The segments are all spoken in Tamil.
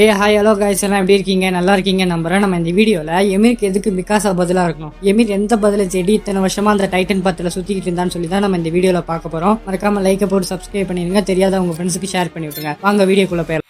ஏ ஹாய் ஹலோ guys. எல்லாம் எப்படி இருக்கீங்க? நல்லா இருக்கீங்க நம்புறேன். நம்ம இந்த வீடியோவில் எமிர்க்கு எதுக்கு மிகாசா பதிலாக இருக்கணும்? எமிர் எந்த பதிலை செடி இத்தனை வருஷமா அந்த டைட்டன் பத்தில் சுற்றிக்கிட்டு இருந்தான்னு சொல்லி தான் நம்ம இந்த வீடியோவில் பார்க்க போகிறோம் மறக்காம லைக்கை போட்டு சப்ஸ்கிரைப் பண்ணிடுங்க. தெரியாத உங்க ஃப்ரெண்ட்ஸுக்கு ஷேர் பண்ணி விட்டுருங்க வாங்க வீடியோக்குள்ளே போயிடலாம்.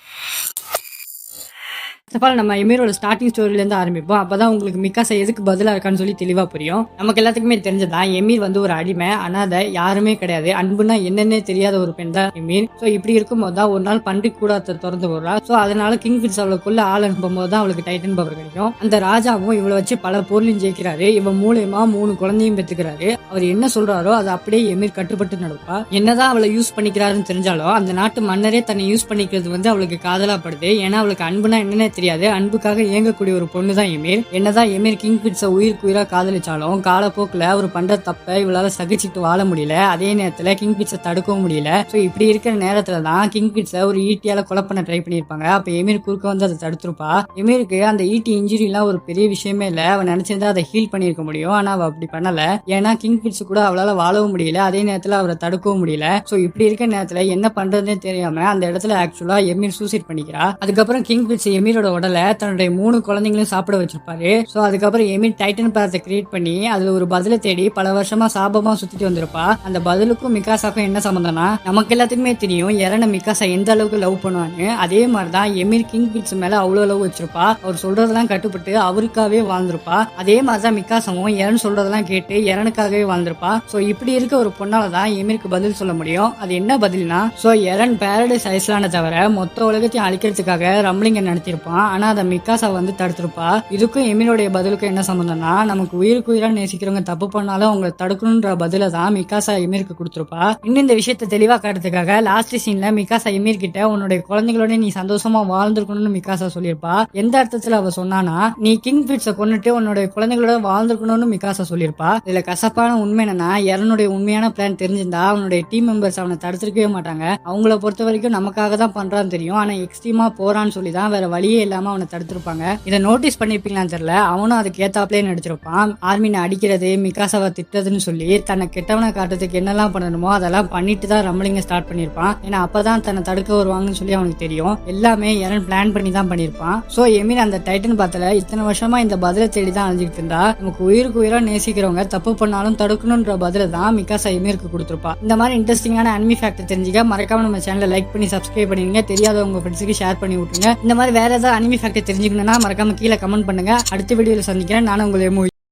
First of நம்ம எமீரோட ஸ்டார்டிங் ஸ்டோரியிலேருந்து ஆரம்பிப்போம். அப்பதான் உங்களுக்கு மிக்காசா எதுக்கு பதிலாக இருக்கான்னு சொல்லி தெளிவாக புரியும். நமக்கு எல்லாத்துக்குமே தெரிஞ்சதான் எமீர் வந்து ஒரு அடிமை அனாதை யாருமே கிடையாது. அன்புனா என்னென்னே தெரியாத ஒரு பெண் தான் எமீர் ஸோ இப்படி இருக்கும்போது தான் ஒரு நாள் பன்றி கூடாத்தை திறந்து விடுறா ஸோ அதனால கிங் ஃபிட்ஸ் அவளுக்குள்ள ஆள் அனுப்பும்போது தான் அவளுக்கு டைட்டன் பவர் கிடைக்கும். அந்த ராஜாவும் இவளை வச்சு பல பொருளையும் ஜெயிக்கிறாரு. இவன் மூலயமா மூணு குழந்தையும் பெற்றுக்கிறாரு. அவர் என்ன சொல்றாரோ அதை அப்படியே எமீர் கட்டுப்பட்டு நடப்பா. என்னதான் அவளை யூஸ் பண்ணிக்கிறாருன்னு தெரிஞ்சாலும் அந்த நாட்டு மன்னரே தன்னை யூஸ் பண்ணிக்கிறது வந்து அவளுக்கு காதலாப்படுது. ஏன்னா அவளுக்கு அன்புனா என்னென்ன தெரியாது. அன்புக்காக இயங்கக்கூடிய ஒரு பொண்ணு தான் எமீர். என்னதான் எமீர் கிங் பிட்ஸை உயிருக்கு உயிரா காதலிச்சாலும் காலப்போக்கில் அவர் பண்ற தப்பை இவளால சகிச்சுட்டு வாழ முடியல. அதே நேரத்துல கிங் பிட்ஸை தடுக்கவும் முடியல. ஸோ இப்படி இருக்கிற நேரத்துல தான் கிங் பிட்ஸை ஒரு ஈட்டியால கொலை பண்ண ட்ரை பண்ணியிருப்பாங்க. அப்ப எமீர் குறுக்க வந்து அதை தடுத்திருப்பா. எமீருக்கு அந்த ஈட்டி இன்ஜுரிலாம் ஒரு பெரிய விஷயமே இல்லை. அவன் நினைச்சிருந்தா அதை ஹீல் பண்ணியிருக்க முடியும். ஆனா அவ அப்படி பண்ணல. ஏன்னா கிங் பிட்ஸ் கூட அவளால வாழவும் முடியல. அதே நேரத்துல அவரை தடுக்கவும் முடியல. ஸோ இப்படி இருக்கிற நேரத்துல என்ன பண்றதுன்னு தெரியாம அந்த இடத்துல ஆக்சுவலா எமீர் சூசைட் பண்ணிக்கிறா. அதுக்கப்புறம் கிங் பிட்ஸ் எமீரோட உடலை தன்னுடைய மூணு குழந்தைங்களையும் சாப்பிட வச்சிருப்பாரு. ஸோ அதுக்கப்புறம் எமி டைட்டன் படத்தை கிரியேட் பண்ணி அதுல ஒரு பதிலை தேடி பல வருஷமா சாபமா சுத்திட்டு வந்திருப்பா. அந்த பதிலுக்கும் மிகாசாக்கும் என்ன சம்மந்தம்னா நமக்கு எல்லாத்துக்குமே தெரியும் எரனை மிகாசா எந்த அளவுக்கு லவ் பண்ணுவான்னு. அதே மாதிரி தான் எமீர் கிங் பிட்ஸ் மேல அவ்வளோ லவ் வச்சிருப்பா. அவர் சொல்றதெல்லாம் கட்டுப்பட்டு அவருக்காகவே வாழ்ந்திருப்பா. அதே மாதிரி தான் மிகாசாவும் இறன் சொல்றதெல்லாம் கேட்டு எரனுக்காகவே வாழ்ந்திருப்பா. ஸோ இப்படி இருக்க ஒரு பொண்ணால தான் எமீருக்கு பதில் சொல்ல முடியும். அது என்ன பதில்னா ஸோ எரன் பேரடைஸ் ஐஸ்லாண்டை தவிர மொத்த உலகத்தையும் அழிக்கிறதுக்காக ரம்லிங்க நடத்தியிருப்பான். ஆனா அதை மிக்காசா வந்து தடுத்திருப்பா. இதுக்கும் எமினோடைய பதிலுக்கும் என்ன சம்பந்தம்னா நமக்கு உயிருக்கு உயிரா நேசிக்கிறவங்க தப்பு பண்ணாலும் அவங்க தடுக்கணுன்ற பதில தான் மிக்காசா எமீருக்கு கொடுத்துருப்பா. இன்னும் இந்த விஷயத்த தெளிவா காட்டுறதுக்காக லாஸ்ட் சீன்ல மிக்காசா எமீர் கிட்ட உன்னுடைய குழந்தைகளோட நீ சந்தோஷமா வாழ்ந்திருக்கணும்னு மிக்காசா சொல்லியிருப்பா. எந்த அர்த்தத்துல அவ சொன்னானா நீ கிங் பிட்ஸ கொண்டுட்டு உன்னுடைய குழந்தைகளோட வாழ்ந்திருக்கணும்னு மிக்காசா சொல்லியிருப்பா. இதுல கசப்பான உண்மை என்னன்னா இரனுடைய உண்மையான பிளான் தெரிஞ்சிருந்தா அவனுடைய டீம் மெம்பர்ஸ் அவனை தடுத்திருக்கவே மாட்டாங்க. அவங்கள பொறுத்த வரைக்கும் நமக்காக தான் பண்றான்னு தெரியும். ஆனா எக்ஸ்ட்ரீமா போறான்னு சொல்லி தான் வேற வழியே இல்லாம அவனை தடுத்திருப்பாங்க. இதை நோட்டீஸ் பண்ணிருப்பீங்களான்னு தெரியல. அவனும் அதுக்கு ஏத்தாப்லயே நடிச்சிருப்பான். ஆர்மினை அடிக்கிறது மிகாசாவை திட்டுறதுன்னு சொல்லி தன்னை கெட்டவனை காட்டுறதுக்கு என்னெல்லாம் பண்ணணுமோ அதெல்லாம் பண்ணிட்டு தான் ரம்பளிங்க ஸ்டார்ட் பண்ணியிருப்பான் ஏன்னா அப்பதான் தன்னை தடுக்க வருவாங்கன்னு சொல்லி அவனுக்கு தெரியும். எல்லாமே எரன் பிளான் பண்ணி தான் பண்ணியிருப்பான் ஸோ எமீன் அந்த டைட்டன் பாத்துல இத்தனை வருஷமா இந்த பதிலை தேடி தான் அழிஞ்சுக்கிட்டு இருந்தா. நமக்கு உயிருக்கு உயிரா நேசிக்கிறவங்க தப்பு பண்ணாலும் தடுக்கணுன்ற பதில தான் மிகாசா எமீருக்கு கொடுத்துருப்பா. இந்த மாதிரி இன்ட்ரெஸ்டிங்கான அனிமி ஃபேக்டர் தெரிஞ்சுக்க மறக்காம நம்ம சேனலை லைக் பண்ணி சப்ஸ்கிரைப் பண்ணிடுங்க. தெரியாத உங்க ஃப்ரெண்ட்ஸுக்கு ஷேர் பண்ணி விட்டுருங்க. இந்த மாதிரி வேற ஏதாவது அனிமி ஃபேக்டர் தெரிஞ்சுக்கணும்னா மறக்காம கீழே கமெண்ட் பண்ணுங்க. அடுத்த வீடியோவில் சந்திக்கிறேன். நானும் உங்களை மூவி